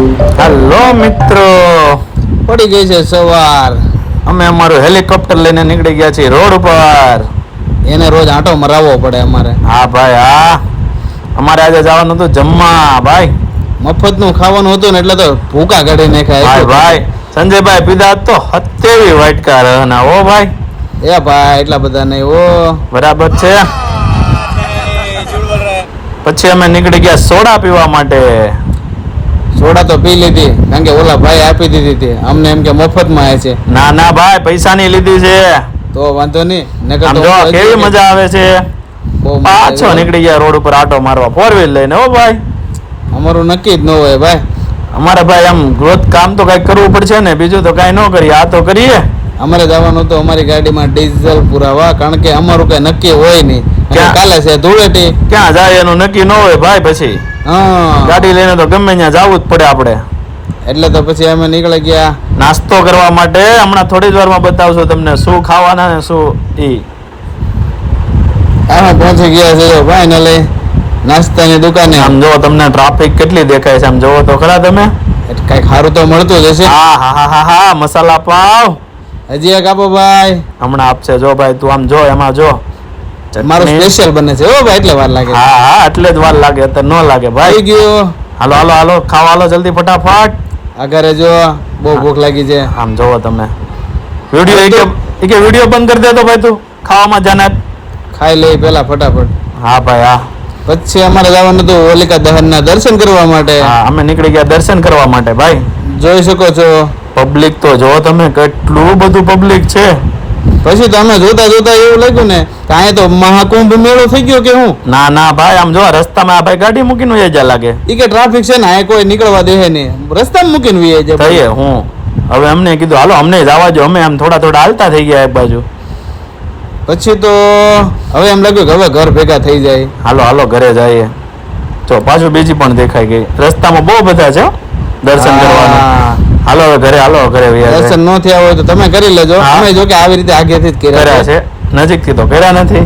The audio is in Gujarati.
હેલો મિત્રો. પડી ગઈ છે સવાર. અમે અમારું હેલિકોપ્ટર લઈને નીકળી ગયા છીએ રોડ ઉપર. એને રોજ આંટો મરાવવો પડે અમારે. હા ભાઈ હા. અમારે આજે જવાનું હતું જમવા ભાઈ. મફતનું ખાવાનું હતું ને એટલે તો ભૂકા કાઢી નાખ્યા. ભાઈ સંજયભાઈ પીધા તો હત્યેવી વાટકા રહના ઓ ભાઈ. એ ભાઈ એટલા બધા નહીં ઓ બરાબર છે. પછી અમે નીકળી ગયા સોડા પીવા માટે. સોડા તો પી લીધી કારણ કે ઓલા ભાઈ આપી દીધી હતી. અમને એમ કે મફતમાં આવે છે. ના ના ભાઈ પૈસાની લીધી છે. તો વાંધો નહીં નકર તો કેવી મજા આવે છે? પાછો નીકળી ગયા રોડ ઉપર આટો મારવા ફોર વ્હીલ લઈને ઓ ભાઈ. અમારું નક્કી જ ન હોય ભાઈ. અમારે ભાઈ આમ ગ્રોથ કામ તો કઈ કરવું પડશે ને બીજું તો કઈ ન કરીએ આ તો કરીએ. અમારે જવાનું તો અમારી ગાડીમાં ડીઝલ પુરાવા કારણ કે અમારું કઈ નક્કી હોય નહીં? કાલે છે ધૂળેટી. ક્યાં જાય એનું નક્કી ન હોય ભાઈ પછી? હા. ગાડી લઈને તો ગમે ત્યાં જવું જ પડે આપણે. એટલે તો પછી અમે નીકળી ગયા. નાસ્તો કરવા માટે હમણાં થોડી જ વારમાં બતાવશું તમને શું ખાવાના ને શું ઈ. અમે પહોંચી ગયા છે ફાઇનલી નાસ્તાની દુકાને. આમ જો તમને ટ્રાફિક કેટલી દેખાય છે આમ જોવો તો ખરા તમે? કઈ ખારું તો મળતું જ હશે. હા હા હા હા હા મસાલા પાવ. હજી એક આપો ભાઈ. હમણાં આપશે જો ભાઈ તું આમ જો એમાં જો. મારું. સ્પેશિયલ બને છે ઓ ભાઈ એટલે વાર લાગે હા હા એટલે જ વાર લાગે તો ન લાગે ભાઈ. ગયો. હાલો હાલો હાલો ખાવા હાલો જલ્દી ફટાફટ. આગળ જો બહુ ભૂખ લાગી છે. આમ જોવો તમે. વીડિયો એક કે- એક વીડિયો બંધ કરી દેતો ભાઈ તું. ખાવામાં જાનાર ખાઈ લઈ પેલા ફટાફટ. હા ભાઈ હા. પછી અમારે જવાનું હતું હોલિકા દહનના દર્શન કરવા માટે. હા અમે નીકળી ગયા દર્શન કરવા માટે ભાઈ. જોઈ શકો છો. પબ્લિક તો જો તમે કેટલું બધું પબ્લિક છે. પછી તો અમે જોતા જોતા એવું લાગ્યું ને કે અહીંયા તો મહાકુંભ મેળો થઈ ગયો કે હું? ના ના ભાઈ આમ જો રસ્તામાં આ ભાઈ ગાડી મૂકીને વહી જા લાગે. ઈ કે ટ્રાફિક છે ને અહીંયા કોઈ નીકળવા દે નહીં. રસ્તામાં મૂકીને વહી જાય થઈએ હું. હવે અમને કીધું હાલો અમને જવા જો અમે આમ થોડા થોડા હાલતા થઈ ગયા એક બાજુ. પછી તો હવે એમ લાગ્યું કે હવે ઘર ભેગા થઈ જાય. હાલો હાલો ઘરે જઈએ. તો પાછું બીજી પણ દેખાઈ ગઈ. રસ્તામાં બહુ બધા છે હો, દર્શન કરવાના. હાલો ઘરે હાલો ઘરે દર્શન. ન થયા હોય તો તમે કરી લેજો. અમે જો કે આવી રીતે આગેથી જ કર્યા છે નજીકથી તો કર્યા નથી